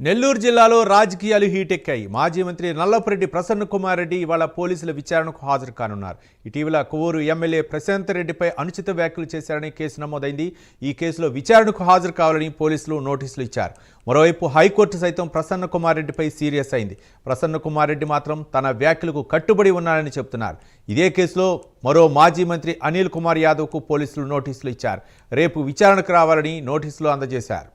నెల్లూరు జిల్లాలో రాజకీయాలు హీటెక్కాయి. మాజీ మంత్రి నల్లపురెడ్డి ప్రసన్న కుమార్ రెడ్డి ఇవాళ పోలీసుల విచారణకు హాజరు కానున్నారు. ఇటీవల కొవ్వూరు ఎమ్మెల్యే ప్రశాంత్ రెడ్డిపై అనుచిత వ్యాఖ్యలు చేశారని కేసు నమోదైంది. ఈ కేసులో విచారణకు హాజరు కావాలని పోలీసులు నోటీసులు ఇచ్చారు. మరోవైపు హైకోర్టు సైతం ప్రసన్న కుమార్ రెడ్డిపై సీరియస్ అయింది. ప్రసన్న కుమార్ రెడ్డి మాత్రం తన వ్యాఖ్యలకు కట్టుబడి ఉన్నారని చెబుతున్నారు ఇదే కేసులో మరో మాజీ మంత్రి అనిల్ కుమార్ యాదవ్కు పోలీసులు నోటీసులు ఇచ్చారు. రేపు విచారణకు రావాలని నోటీసులు అందజేశారు.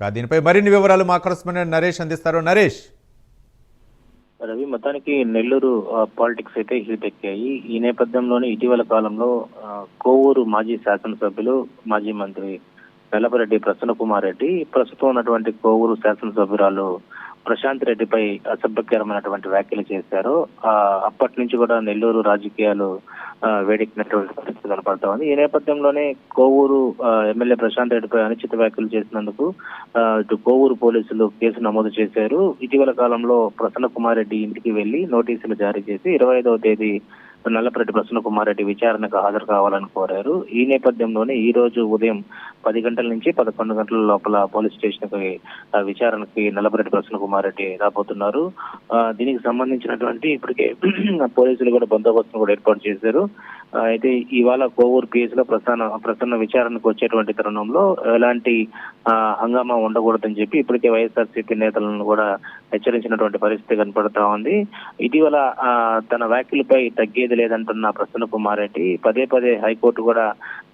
దీనిపై మరిన్ని వివరాలు మా కరస్పాండెంట్ నరేష్ అందిస్తారు నరేష్? రవి మొత్తానికి నెల్లూరు పాలిటిక్స్ అయితే హీట్ ఎక్కాయి. ఈ నేపథ్యంలోనే ఇటీవల కాలంలో ఆ, కోవూరు మాజీ శాసనసభ్యులు మాజీ మంత్రి వెల్లపరెడ్డి ప్రసన్న కుమార్ రెడ్డి ప్రస్తుతం ఉన్నటువంటి కోవూరు శాసనసభ్యురాలు ప్రశాంత్ రెడ్డిపై అసభ్యకరమైనటువంటి వ్యాఖ్యలు చేశారు. ఆ, అప్పటి నుంచి కూడా నెల్లూరు రాజకీయాలు వేడెక్కినటువంటి పరిస్థితి కనపడతా ఉంది. ఈ నేపథ్యంలోనే కోవూరు ఆ, ఎమ్మెల్యే ప్రశాంత్ రెడ్డిపై అనుచిత వ్యాఖ్యలు చేసినందుకు ఇటు కోవూరు పోలీసులు కేసు నమోదు చేశారు. ఇటీవల కాలంలో ప్రసన్న కుమార్ రెడ్డి ఇంటికి వెళ్ళి నోటీసులు జారీ చేసి ఇరవై ఐదవ తేదీ నల్లపరెడ్డి ప్రసన్న కుమార్ రెడ్డి విచారణకు హాజరు కావాలని కోరారు. ఈ నేపథ్యంలోనే ఈ రోజు ఉదయం పది గంటల నుంచి పదకొండు గంటల లోపల పోలీస్ స్టేషన్కి విచారణకి నల్లపరెడ్డి ప్రసన్న కుమార్ రెడ్డి రాబోతున్నారు దీనికి సంబంధించినటువంటి ఇప్పటికే పోలీసులు కూడా బందోబస్తును కూడా ఏర్పాటు చేశారు. అయితే ఇవాళ కోవూరు కేసులో లో ప్రసన్న ప్రసన్న విచారణకు వచ్చేటువంటి తరుణంలో ఎలాంటి ఆ, హంగామా ఉండకూడదని చెప్పి ఇప్పటికే వైఎస్ఆర్సీపీ నేతలను కూడా హెచ్చరించినటువంటి పరిస్థితి కనపడతా ఉంది. ఇటీవల తన వ్యాఖ్యలపై తగ్గేది లేదంటున్న ప్రసన్న కుమార్ రెడ్డి పదే పదే హైకోర్టు కూడా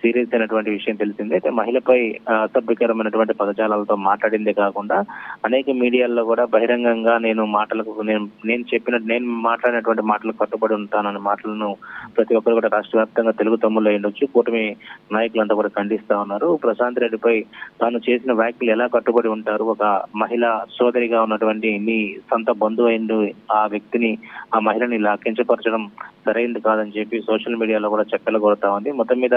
సీరియస్ అయినటువంటి విషయం తెలిసిందే. అయితే మహిళపై అసభ్యకరమైనటువంటి పదజాలాలతో మాట్లాడిందే కాకుండా అనేక మీడియాల్లో కూడా బహిరంగంగా నేను మాటలకు నేను నేను చెప్పిన నేను మాట్లాడినటువంటి మాటలకు కట్టుబడి ఉంటానన్న మాటలను ప్రతి ఒక్కరు కూడా రాష్ట్ర వ్యాప్తంగా తెలుగు తమ్ముళ్ళు ఉండొచ్చు. కూటమి నాయకులంతా కూడా ఖండిస్తా ఉన్నారు. ప్రశాంత్ రెడ్డిపై తాను చేసిన వ్యాఖ్యలు ఎలా కట్టుబడి ఉంటారు? ఒక మహిళ సోదరిగా ఉన్నటువంటి మీ సొంత బంధువు అయిన ఆ వ్యక్తిని ఆ మహిళని ఇలా కించపరచడం సరైంది కాదని చెప్పి సోషల్ మీడియాలో కూడా చక్కలు కొడతా ఉంది. మొత్తం మీద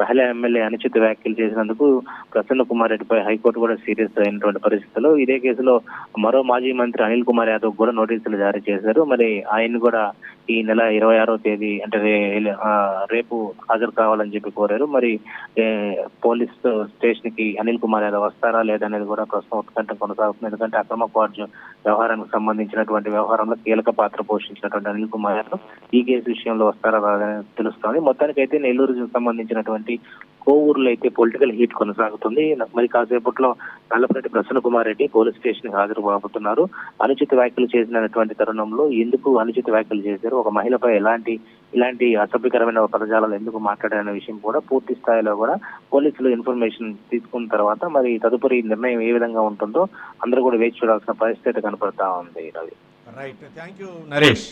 మహిళా ఎమ్మెల్యే అనుచిత వ్యాఖ్యలు చేసినందుకు ప్రసన్న కుమార్ రెడ్డిపై హైకోర్టు కూడా సీరియస్ అయినటువంటి పరిస్థితుల్లో ఇదే కేసులో మరో మాజీ మంత్రి అనిల్ కుమార్ యాదవ్ కూడా నోటీసులు జారీ చేశారు. మరి ఆయన కూడా ఈ నెల ఇరవై ఆరో తేదీ అంటే రే- రేపు హాజరు కావాలని చెప్పి కోరారు. మరి పోలీస్ స్టేషన్కి అనిల్ కుమార్ యాదవ్ వస్తారా లేదనేది కూడా ప్రస్తుతం ఉత్కంఠ కొనసాగుతుంది. ఎందుకంటే అక్రమ క్వార్జ్ వ్యవహారానికి సంబంధించినటువంటి వ్యవహారంలో కీలక పాత్ర పోషించినటువంటి అనిల్ కుమార్ యాదవ్ ఈ కేసు విషయంలో వస్తారా తెలుస్తుంది. తెలుస్తోంది మొత్తానికైతే నెల్లూరు సంబంధించినటువంటి కోవూరులో అయితే పొలిటికల్ హీట్ కొనసాగుతుంది. మరి కాసేపట్లో నల్లపరెడ్డి ప్రసన్న కుమార్ రెడ్డి పోలీస్ స్టేషన్కి హాజరు కాబోతున్నారు అనుచిత వ్యాఖ్యలు చేసినటువంటి తరుణంలో ఎందుకు అనుచిత వ్యాఖ్యలు చేశారు? ఒక మహిళపై ఎలాంటి ఇలాంటి అసభ్యకరమైన పదజాలాలు ఎందుకు మాట్లాడారనే విషయం కూడా పూర్తి స్థాయిలో కూడా పోలీసులు ఇన్ఫర్మేషన్ తీసుకున్న తర్వాత మరి తదుపరి నిర్ణయం ఏ విధంగా ఉంటుందో అందరూ కూడా వేచి చూడాల్సిన పరిస్థితి కనపడతా ఉంది. Ravi right thank you Naresh